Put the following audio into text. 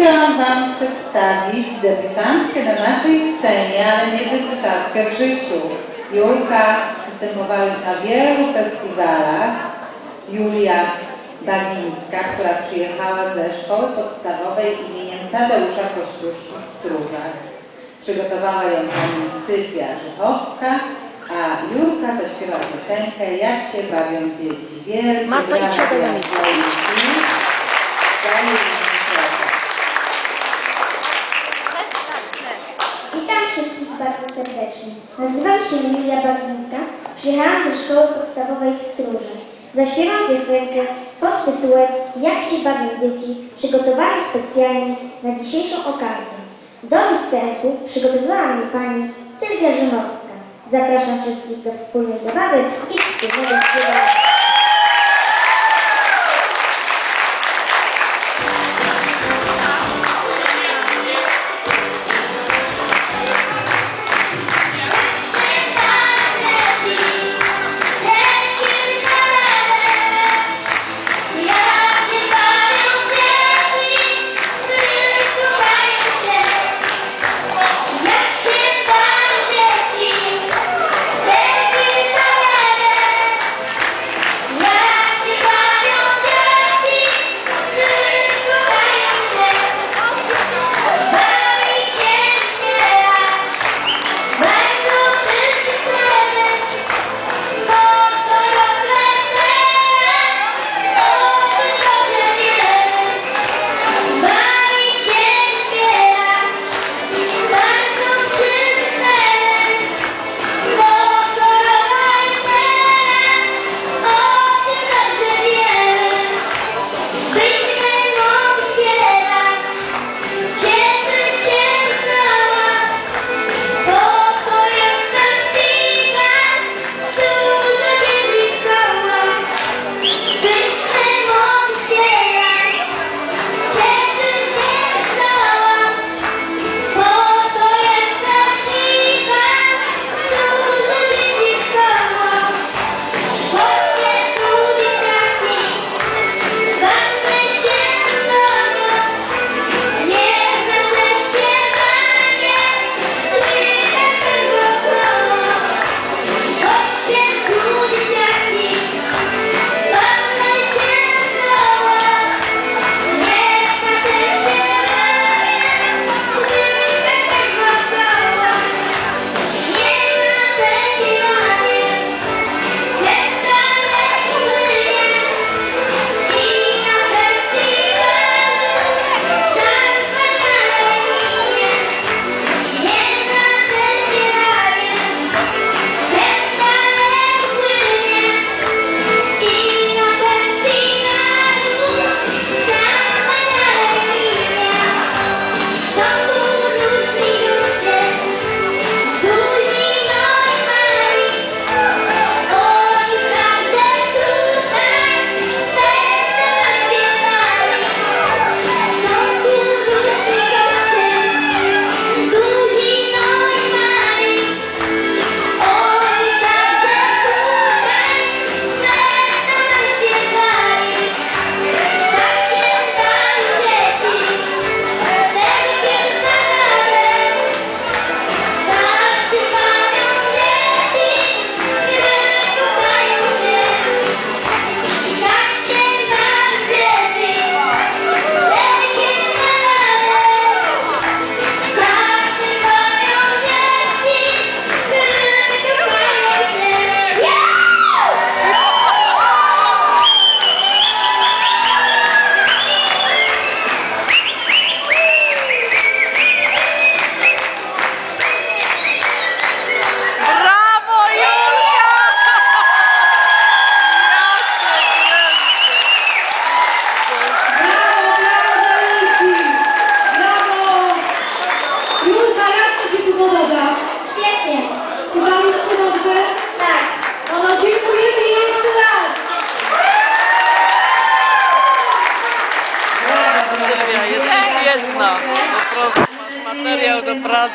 chciałam Wam przedstawić debiutantkę na naszej scenie, ale nie debiutantkę w życiu. Julka występowała już na wielu festiwalach. Julia Bagińska, która przyjechała ze szkoły podstawowej imieniem Tadeusza Kościuszki w Stróżach. Przygotowała ją pani Sylwia Żychowska, a Julka zaśpiewa piosenkę Jak się bawią dzieci. Wielkie Marta, na Nazywam się Julia Bagińska. Przyjechałam ze szkoły podstawowej w Stróżach. Zaśpiewam piosenkę pod tytułem Jak się bawią dzieci, przygotowaną specjalnie na dzisiejszą okazję. Do występu przygotowała mnie pani Sylwia Rzymowska. Zapraszam wszystkich do wspólnej zabawy i wspólnego śpiewania. до праці.